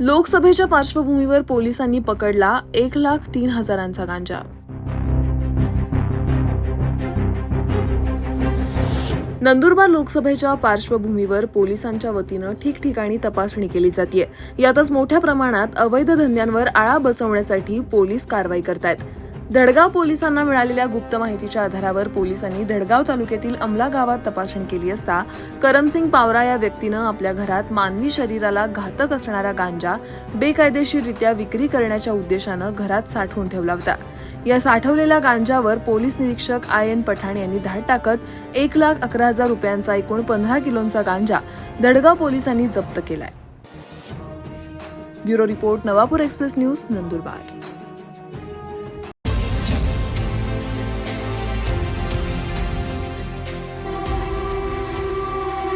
लोकसभेच्या पार्श्वभूमीवर पोलिसांनी पकडला एक लाख तीन हजारांचा गांजा. नंदुरबार लोकसभेच्या पार्श्वभूमीवर पोलिसांच्या वतीनं ठिकठिकाणी तपासणी केली जाते यातच मोठ्या प्रमाणात अवैध धंद्यांवर आळा बसवण्यासाठी पोलीस कारवाई करतायत. धडगाव पोलिसांना मिळालेल्या गुप्त माहितीच्या आधारावर पोलिसांनी धडगाव तालुक्यातील अमला गावात तपासणी केली असता करमसिंग पावरा या व्यक्तीनं आपल्या घरात मानवी शरीराला घातक असणारा गांजा बेकायदेशीररित्या विक्री करण्याच्या उद्देशानं घरात साठवून ठेवला होता. या साठवलेल्या गांजावर पोलीस निरीक्षक आय एन पठाण यांनी धाड टाकत एक लाख अकरा हजार रुपयांचा एकूण पंधरा किलोंचा गांजा दडगाव पोलिसांनी जप्त केलाय. Bureau report Navapur express news Nandurbar.